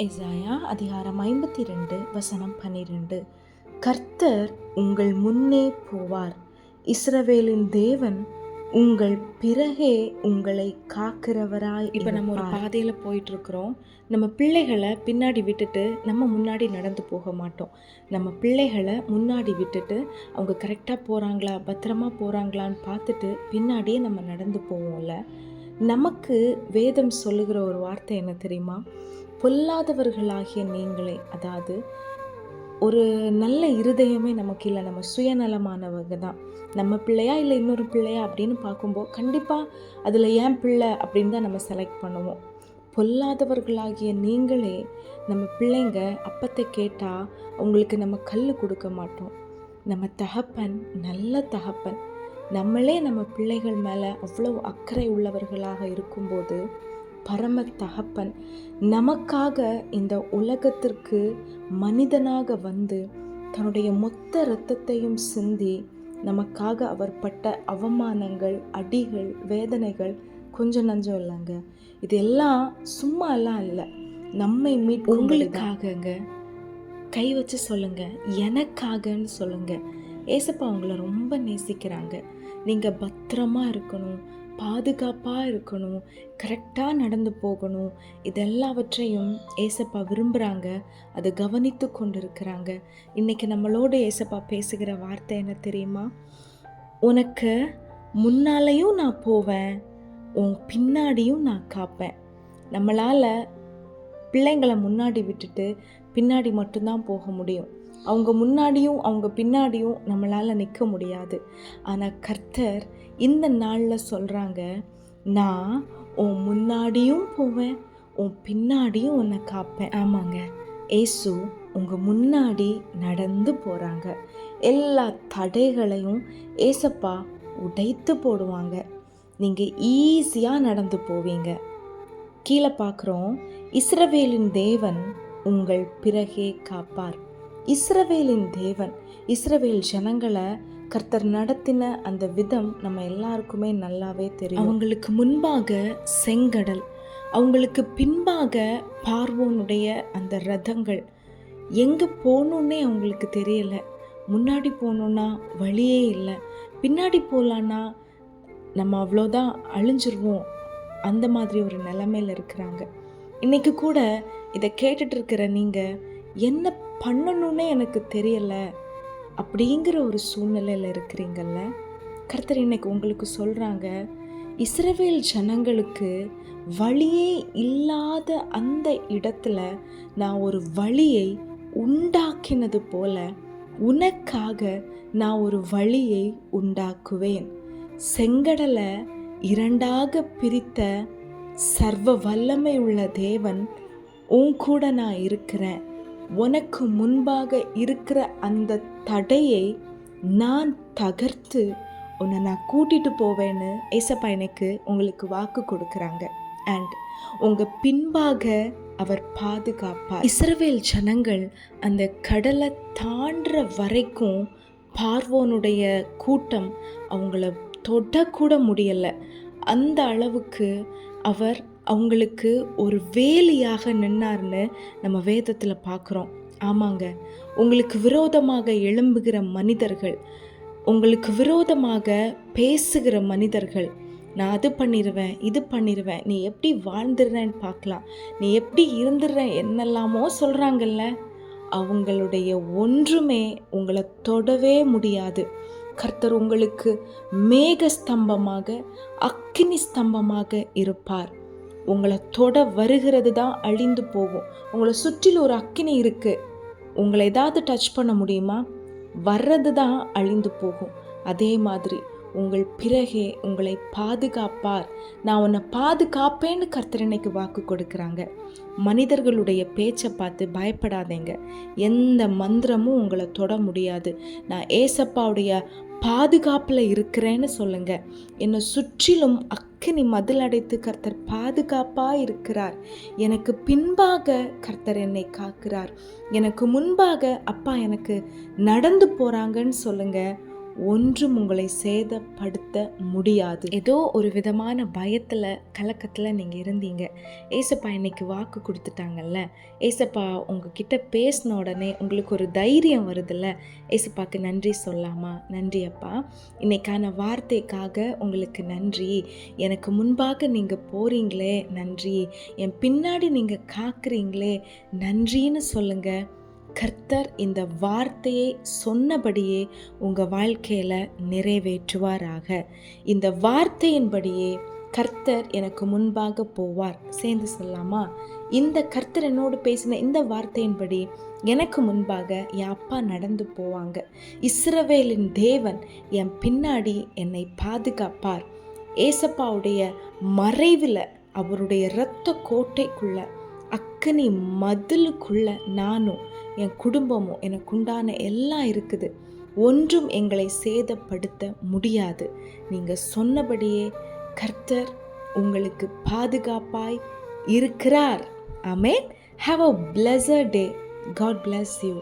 எசாயா அதிகாரம் ஐம்பத்தி ரெண்டு வசனம் பன்னிரெண்டு. கர்த்தர் உங்கள் முன்னே போவார். இஸ்ரவேலின் தேவன் உங்கள் பிறகே உங்களை காக்கிறவராய் இப்போ நம்ம ஒரு. பாதையில் போயிட்டு இருக்கிறோம் நம்ம பிள்ளைகளை பின்னாடி விட்டுட்டு நம்ம முன்னாடி நடந்து போக மாட்டோம். நம்ம பிள்ளைகளை முன்னாடி விட்டுட்டு அவங்க கரெக்டாக போகிறாங்களா பத்திரமா போகிறாங்களான்னு பார்த்துட்டு பின்னாடியே நம்ம நடந்து போவோம்ல. நமக்கு வேதம் சொல்லுகிற ஒரு வார்த்தை என்ன தெரியுமா? பொல்லாதவர்களாகிய நீங்களே அதாவது ஒரு நல்ல இருதயமே நமக்கு இல்லை நம்ம சுயநலமானவங்க தான். நம்ம பிள்ளையா இல்லை இன்னொரு பிள்ளையா அப்படின்னு பார்க்கும்போது கண்டிப்பாக அதில் ஏன் பிள்ளை அப்படின்னு தான் நம்ம செலக்ட் பண்ணுவோம். பொல்லாதவர்களாகிய நீங்களே நம்ம பிள்ளைங்க அப்பத்தை கேட்டால் அவங்களுக்கு நம்ம கல் கொடுக்க மாட்டோம். நம்ம தகப்பன் நல்ல தகப்பன். நம்மளே நம்ம பிள்ளைகள் மேலே அவ்வளோ அக்கறை உள்ளவர்களாக இருக்கும்போது பரம தகப்பன் நமக்காக இந்த உலகத்திற்கு மனிதனாக வந்து தன்னுடைய மொத்த இரத்தத்தையும் சிந்தி நமக்காக அவர் பட்ட அவமானங்கள் அடிகள் வேதனைகள் கொஞ்சம் நஞ்சம் இல்லைங்க. இதெல்லாம் சும்மா எல்லாம் இல்லை. நம்மை மீட் உங்களுக்காகங்க. கை வச்சு சொல்லுங்க. எனக்காகன்னு சொல்லுங்க. ஏசப்பா உங்களை ரொம்ப நேசிக்கிறாங்க. நீங்கள் பத்திரமா இருக்கணும். பாதுகாப்பாக இருக்கணும் கரெக்டாக நடந்து போகணும். இதெல்லாவற்றையும் ஏசப்பா விரும்புகிறாங்க அதை கவனித்து கொண்டு இருக்கிறாங்க இன்றைக்கி நம்மளோட ஏசப்பா பேசுகிற வார்த்தை என்ன தெரியுமா? உனக்கு முன்னாலேயும் நான் போவேன் உன் பின்னாடியும் நான் காப்பேன். நம்மளால் பிள்ளைங்களை முன்னாடி விட்டுட்டு பின்னாடி மட்டும்தான் போக முடியும். அவங்க முன்னாடியும் அவங்க பின்னாடியும் நம்மளால் நிற்க முடியாது. ஆனால் கர்த்தர் இந்த நாளில் சொல்கிறாங்க நான் உன் முன்னாடியும் போவேன் உன் பின்னாடியும் உன்னை காப்பேன். ஆமாங்க. ஏசு உங்கள் முன்னாடி நடந்து போகிறாங்க எல்லா தடைகளையும் ஏசப்பா உடைத்து போடுவாங்க. நீங்கள் ஈஸியாக நடந்து போவீங்க. கீழே பார்க்குறோம் இஸ்ரவேலின் தேவன் உங்கள் பிறகே காப்பார். இஸ்ரவேலின் தேவன் இஸ்ரவேல் ஜனங்களை கர்த்தர் நடத்தின அந்த விதம் நம்ம எல்லாருக்குமே நல்லாவே தெரியும். அவங்களுக்கு முன்பாக செங்கடல் அவங்களுக்கு பின்பாக பார்வோனுடைய அந்த ரதங்கள். எங்கே போகணுன்னே அவங்களுக்கு தெரியல. முன்னாடி போகணுன்னா வழியே இல்லை. பின்னாடி போகலான்னா நம்ம அவ்வளோதான் அழிஞ்சிருவோம். அந்த மாதிரி ஒரு நிலமையில இருக்கிறாங்க. இன்றைக்கி கூட இதை கேட்டுட்ருக்கிற நீங்கள் என்ன பண்ணணும்னே எனக்கு தெரியலை. அப்படிங்கிற ஒரு சூழ்நிலையில் இருக்கிறீங்கல்ல கர்த்தர் இன்னைக்கு உங்களுக்கு சொல்கிறாங்க இஸ்ரவேல் ஜனங்களுக்கு வழியே இல்லாத அந்த இடத்துல நான் ஒரு வழியை உண்டாக்கினது போல உனக்காக நான் ஒரு வழியை உண்டாக்குவேன். செங்கடலை இரண்டாக பிரித்த சர்வ வல்லமை உள்ள தேவன் உன் கூட நான் இருக்கிறேன். உனக்கு முன்பாக இருக்கிற அந்த தடையை நான் தகர்த்து உன்னை நான் கூட்டிட்டு போவேன்னு ஏசப்பா எனக்கு உங்களுக்கு வாக்கு கொடுக்குறாங்க. அண்ட் உங்கள் பின்பாக அவர் பாதுகாப்பார். இஸ்ரவேல் ஜனங்கள் அந்த கடலை தாண்டுற வரைக்கும் பார்வோனுடைய கூட்டம் அவங்கள தொடக்கூட முடியலை. அந்த அளவுக்கு அவர் அவங்களுக்கு ஒரு வேலியாக நின்னார்னு நம்ம வேதத்தில் பார்க்குறோம் ஆமாங்க. உங்களுக்கு விரோதமாக எழும்புகிற மனிதர்கள் உங்களுக்கு விரோதமாக பேசுகிற மனிதர்கள் நான் அது பண்ணிடுவேன் இது பண்ணிடுவேன் நீ எப்படி வாழ்ந்துடுறேன்னு பார்க்கலாம் நீ எப்படி இருந்துடுற என்னெல்லாமோ சொல்கிறாங்கல்ல அவங்களுடைய ஒன்றுமே உங்களை தொடவே முடியாது. கர்த்தர் உங்களுக்கு மேக ஸ்தம்பமாக அக்கினி ஸ்தம்பமாக இருப்பார். உங்களை தொட வருகிறது தான் அழிந்து போகும். உங்களை சுற்றிலும் ஒரு அக்கினி இருக்குது உங்களை ஏதாவது டச் பண்ண முடியுமா? வர்றது தான் அழிந்து போகும். அதே மாதிரி உங்கள் பிறகே உங்களை பாதுகாப்பார். நான் உன்னை பாதுகாப்பேன்னு கர்த்தர் இன்னைக்கு வாக்கு கொடுக்குறாங்க. மனிதர்களுடைய பேச்சை பார்த்து பயப்படாதேங்க. எந்த மந்திரமும் உங்களை தொட முடியாது. நான் ஏசப்பாவுடைய பாதுகாப்பில் இருக்கிறேன்னு சொல்லுங்க. என்னை சுற்றிலும் அக்கினி மதில் அடைத்து கர்த்தர் பாதுகாப்பாக இருக்கிறார். எனக்கு பின்பாக கர்த்தர் என்னை காக்கிறார். எனக்கு முன்பாக அப்பா எனக்கு நடந்து போகிறாங்கன்னு சொல்லுங்கள் ஒன்றும் உங்களை சேதப்படுத்த முடியாது. ஏதோ ஒரு விதமான பயத்தில் கலக்கத்தில் நீங்கள் இருந்தீங்க. ஏசப்பா இன்னைக்கு வாக்கு கொடுத்துட்டாங்கல்ல? ஏசப்பா உங்ககிட்ட பேசின உடனே உங்களுக்கு ஒரு தைரியம் வருதுல்ல? ஏசப்பாக்கு நன்றி சொல்லாமா? நன்றி அப்பா. இன்னைக்கான வார்த்தைக்காக உங்களுக்கு நன்றி. எனக்கு முன்பாக நீங்கள் போகிறீங்களே நன்றி. என் பின்னாடி நீங்கள் காக்குறீங்களே நன்றின்னு சொல்லுங்கள் கர்த்தர் இந்த வார்த்தையை சொன்னபடியே உங்கள் வாழ்க்கையில் நிறைவேற்றுவாராக. இந்த வார்த்தையின்படியே கர்த்தர் எனக்கு முன்பாக போவார். சேர்ந்து சொல்லலாமா? இந்த கர்த்தர் என்னோடு பேசின இந்த வார்த்தையின்படி எனக்கு முன்பாக என் அப்பா நடந்து போவாங்க. இஸ்ரவேலின் தேவன் என் பின்னாடி என்னை பாதுகாப்பார். ஏசப்பாவுடைய மறைவில் அவருடைய இரத்த கோட்டைக்குள்ள அக்கனி மதிலுக்குள்ள நானும் என் குடும்பமும் எனக்குண்டான எல்லாம் இருக்குது. ஒன்றும் எங்களை சேதப்படுத்த முடியாது. நீங்கள் சொன்னபடியே கர்த்தர் உங்களுக்கு பாதுகாப்பாய் இருக்கிறார். Amen have a pleasure day God bless you